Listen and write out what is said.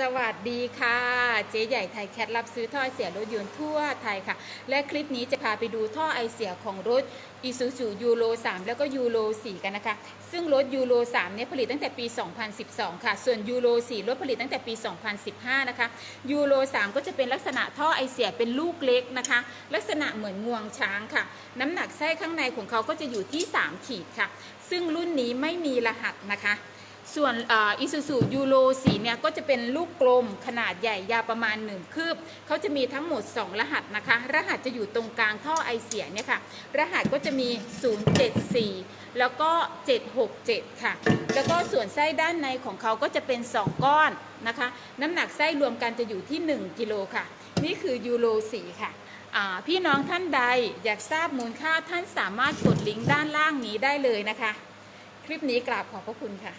สวัสดีค่ะ เจ๊ใหญ่ไทยแคทรับซื้อท่อไอเสียรถยนต์ทั่วไทยค่ะ และคลิปนี้จะพาไปดูท่อไอเสียของรถ i s u z u ยูโร3แล้วก็ยูโร4กันนะคะ ซึ่งรถยูโร3เนี่ยผลิตตั้งแต่ปี 2012 ค่ะ ส่วนยูโร4รถผลิตตั้งแต่ปี 2015 นะคะยูโร3ก็จะเป็นลักษณะท่อไอเสียเป็นลูกเล็กนะคะ ลักษณะเหมือนงวงช้างค่ะ น้ำหนักไส้ข้างในของเขาก็จะอยู่ที่ 3 ขีดค่ะ ซึ่งรุ่นนี้ไม่มีรหัสนะคะ ส่วนอิซูซูยูโรสีเนี่ยก็จะเป็นลูกกลมขนาดใหญ่ยาวประมาณ 1 คืบ เขาจะมีทั้งหมด 2 รหัสนะคะ รหัสจะอยู่ตรงกลางท่อไอเสียเนี่ยค่ะ รหัสก็จะมี 074 แล้วก็ 767 ค่ะ แล้วก็ส่วนไส้ด้านในของเขาก็จะเป็น 2 ก้อนนะคะ น้ำหนักไส้รวมกันจะอยู่ที่ 1 กิโลค่ะ นี่คือยูโรสีค่ะพี่น้องท่านใดอยากทราบมูลค่าท่านสามารถกดลิงก์ด้านล่างนี้ได้เลยนะคะ คลิปนี้กราบขอบพระคุณค่ะ